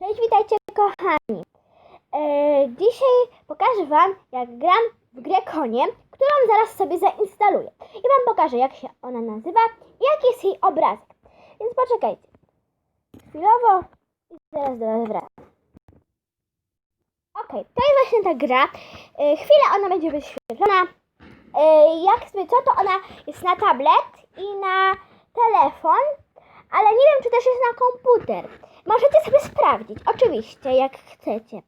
Cześć, witajcie kochani. E, dzisiaj pokażę Wam, jak gram w grę Konie, którą zaraz sobie zainstaluję. I Wam pokażę, jak się ona nazywa i jaki jest jej obrazek. Więc poczekajcie. Chwilowo i zaraz do Was wracam. Okej, to jest właśnie ta gra. E, chwilę ona będzie wyświetlona. E, jak sobie co, to ona jest na tablet i na telefon, ale nie wiem, czy też jest na komputer. Możecie sobie sprawdzić, oczywiście, jak chcecie.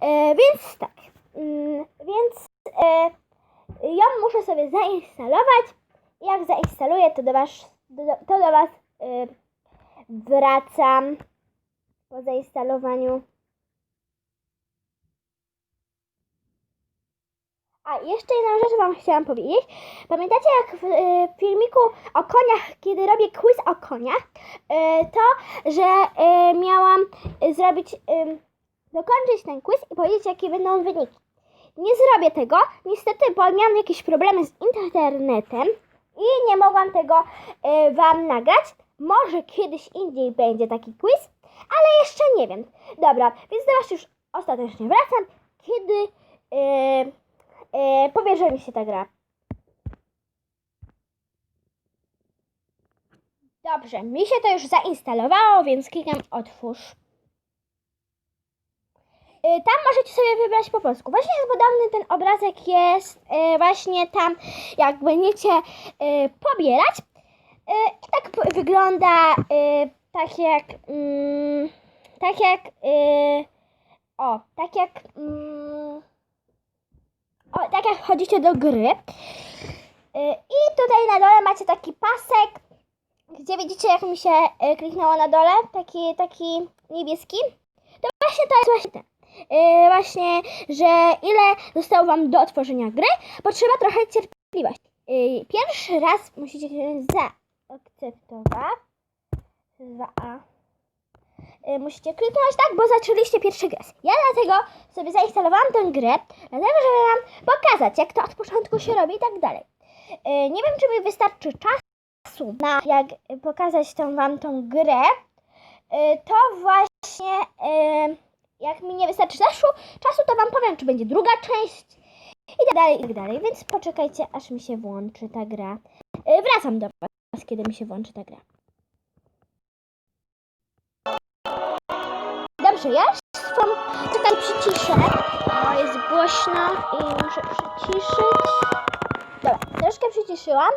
E, więc tak, mm, więc e, ja muszę sobie zainstalować. Jak zainstaluję, to do Was, do, to do was e, wracam po zainstalowaniu. A jeszcze jedną rzecz Wam chciałam powiedzieć. Pamiętacie jak w e, filmiku o koniach, kiedy robię quiz o koniach, e, to, że e, miałam zrobić, em, dokończyć ten quiz i powiedzieć jakie będą wyniki. Nie zrobię tego, niestety, bo miałam jakieś problemy z internetem i nie mogłam tego e, Wam nagrać. Może kiedyś indziej będzie taki quiz, ale jeszcze nie wiem. Dobra, więc do Was już ostatecznie wracam, kiedy e, e, mi się ta gra. Dobrze, mi się to już zainstalowało, więc klikam otwórz. Y, Tam możecie sobie wybrać po polsku. Właśnie jest podobny ten obrazek jest y, właśnie tam, jak będziecie y, pobierać. I tak wygląda tak jak mm, tak jak o, tak jak mm, tak jak wchodzicie do gry. Y, I tutaj na dole macie taki pasek, gdzie widzicie jak mi się y, kliknęło na dole, taki, taki niebieski. To właśnie to jest właśnie ten. Y, właśnie, że ile zostało Wam do otworzenia gry, potrzeba trochę cierpliwości. Pierwszy raz musicie się zaakceptować. 2A. Y, musicie kliknąć tak, bo zaczęliście pierwszy grę. Ja dlatego sobie zainstalowałam tę grę, dlatego żeby Wam pokazać, jak to od początku się robi i tak dalej. Y, nie wiem, czy mi wystarczy czasu na jak pokazać tą Wam tą grę. Y, to właśnie, jak mi nie wystarczy czasu, czasu, to Wam powiem, czy będzie druga część i tak dalej, i tak dalej. Więc poczekajcie, aż mi się włączy ta gra. Wracam do Was, kiedy mi się włączy ta gra. Dobrze, ja swą tutaj przyciszę. O, jest głośno i muszę przyciszyć. Dobra, troszkę przyciszyłam.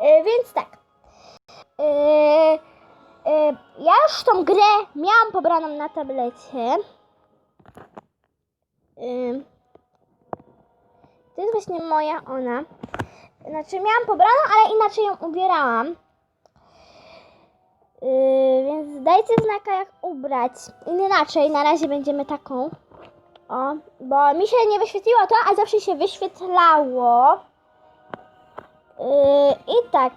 Y, więc tak. Y, y, ja już tą grę miałam pobraną na tablecie. Y, to jest właśnie moja ona. Znaczy miałam pobraną, ale inaczej ją ubierałam. Yy, więc dajcie znaka jak ubrać. Inaczej, na razie będziemy taką. O, bo mi się nie wyświetliło to, a zawsze się wyświetlało. Yy, I tak.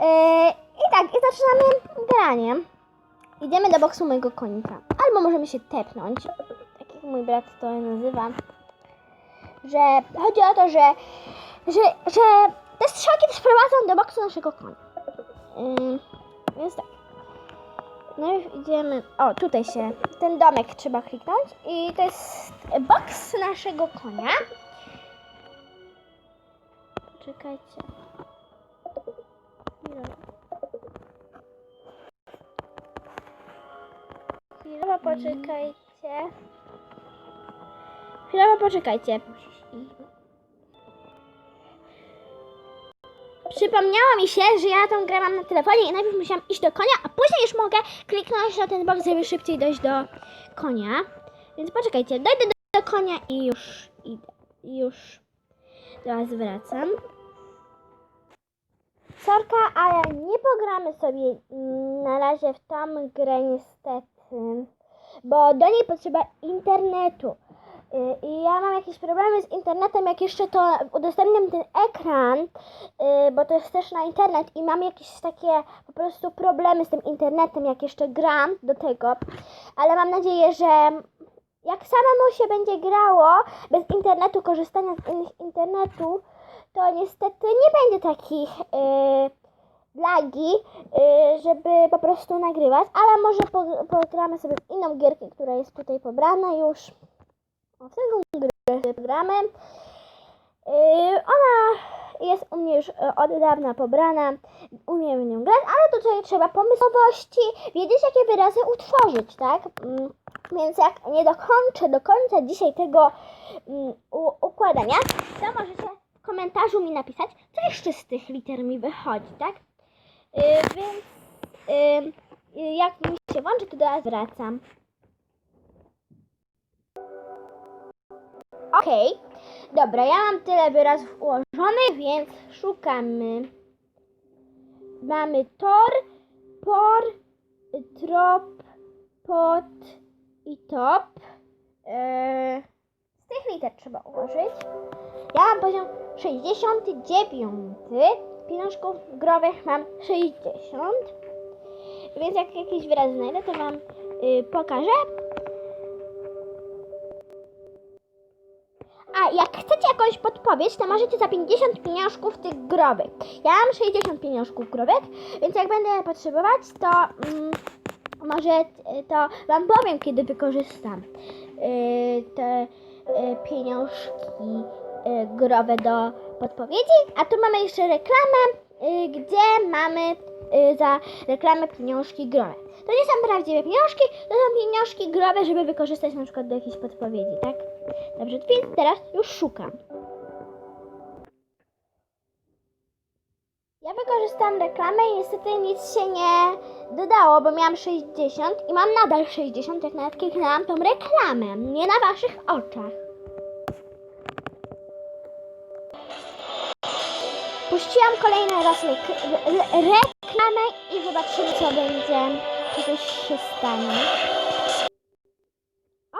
Yy, I tak, i zaczynamy granie. Idziemy do boksu mojego konika. Albo możemy się tepnąć. Tak jak mój brat to nazywa. Że chodzi o to, że, że, że te strzałki do boksu naszego konia. Yy, więc tak. Najpierw idziemy. O, tutaj się. Ten domek trzeba kliknąć. I to jest boks naszego konia. Czekajcie. Chwilowo poczekajcie. Chwilowo poczekajcie. Przypomniało mi się, że ja tą grę mam na telefonie i najpierw musiałam iść do konia, a później już mogę kliknąć na ten box, żeby szybciej dojść do konia. Więc poczekajcie, dojdę do, do konia i już idę. Już do Was wracam. Sorka, ale nie pogramy sobie na razie w tą grę niestety, bo do niej potrzeba internetu. Y, I ja mam jakieś problemy z internetem, jak jeszcze to udostępniam ten ekran, y, bo to jest też na internet i mam jakieś takie po prostu problemy z tym internetem, jak jeszcze gram do tego. Ale mam nadzieję, że jak samemu się będzie grało bez internetu, korzystania z innych internetu, to niestety nie będzie takich, y, lagi, y, żeby po prostu nagrywać, ale może po- pogramy sobie inną gierkę, która jest tutaj pobrana już. Taką grę sobie pogramy. Y, ona jest u mnie już y, od dawna pobrana, umiem w nią grać, ale tutaj trzeba pomysłowości, wiedzieć jakie wyrazy utworzyć, tak? Mm, Więc jak nie dokończę do końca dzisiaj tego mm, u- układania, to możecie w komentarzu mi napisać, co jeszcze z tych liter mi wychodzi, tak? Yy, więc yy, yy, jak mi się włączy, to teraz wracam. Okej, dobra, ja mam tyle wyrazów ułożonych, więc szukamy. Mamy tor, por, trop, pot i top. Yy, z tych liter trzeba ułożyć. Ja mam poziom 69. Pieniążków growych mam 60. Więc jak jakiś wyraz znajdę, to Wam y, pokażę. Jak chcecie jakąś podpowiedź, to możecie za 50 pieniążków tych growych. Ja mam 60 pieniążków growych, więc jak będę potrzebować, to mm, może y, to Wam powiem, kiedy wykorzystam y, te y, pieniążki y, growe do podpowiedzi. A tu mamy jeszcze reklamę, gdzie mamy za reklamę pieniążki growe. To nie są prawdziwe pieniążki, to są pieniążki growe, żeby wykorzystać na przykład do jakiejś podpowiedzi, tak? Dobrze, więc teraz już szukam. Ja wykorzystałam reklamę i niestety nic się nie dodało, bo miałam 60 i mam nadal 60, jak nawet kliknęłam tą reklamę, nie na waszych oczach. Puściłam kolejny raz rek- re- reklamę i zobaczymy co będzie, czy coś się stanie.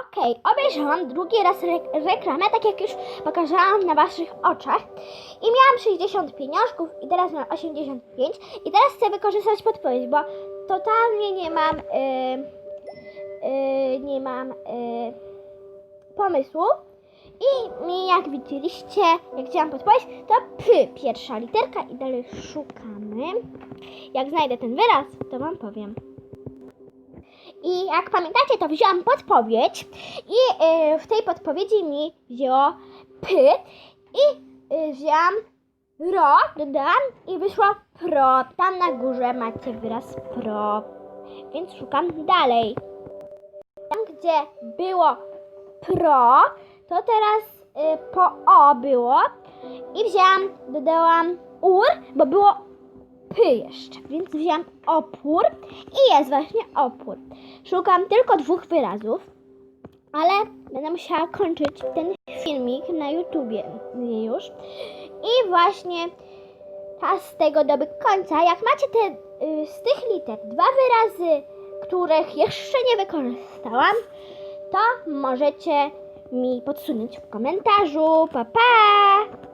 Okej, obejrzałam drugi raz re- reklamę, tak jak już pokazałam na waszych oczach. I miałam 60 pieniążków i teraz mam 85. I teraz chcę wykorzystać podpowiedź, bo totalnie nie mam, yy, yy, nie mam yy, pomysłu. I mi, jak widzieliście, jak chciałam podpowiedź, to P pierwsza literka i dalej szukamy. Jak znajdę ten wyraz, to wam powiem. I jak pamiętacie, to wzięłam podpowiedź i y, w tej podpowiedzi mi wzięło P i y, wzięłam ro, dodałam i wyszło pro. Tam na górze macie wyraz pro. Więc szukam dalej. Tam, gdzie było pro, to teraz y, po o było i wzięłam, dodałam ur, bo było py jeszcze, więc wzięłam opór i jest właśnie opór. Szukam tylko dwóch wyrazów, ale będę musiała kończyć ten filmik na YouTubie już. I właśnie czas tego doby końca. Jak macie te, y, z tych liter dwa wyrazy, których jeszcze nie wykorzystałam, to możecie mi podsunąć w komentarzu. Pa, pa!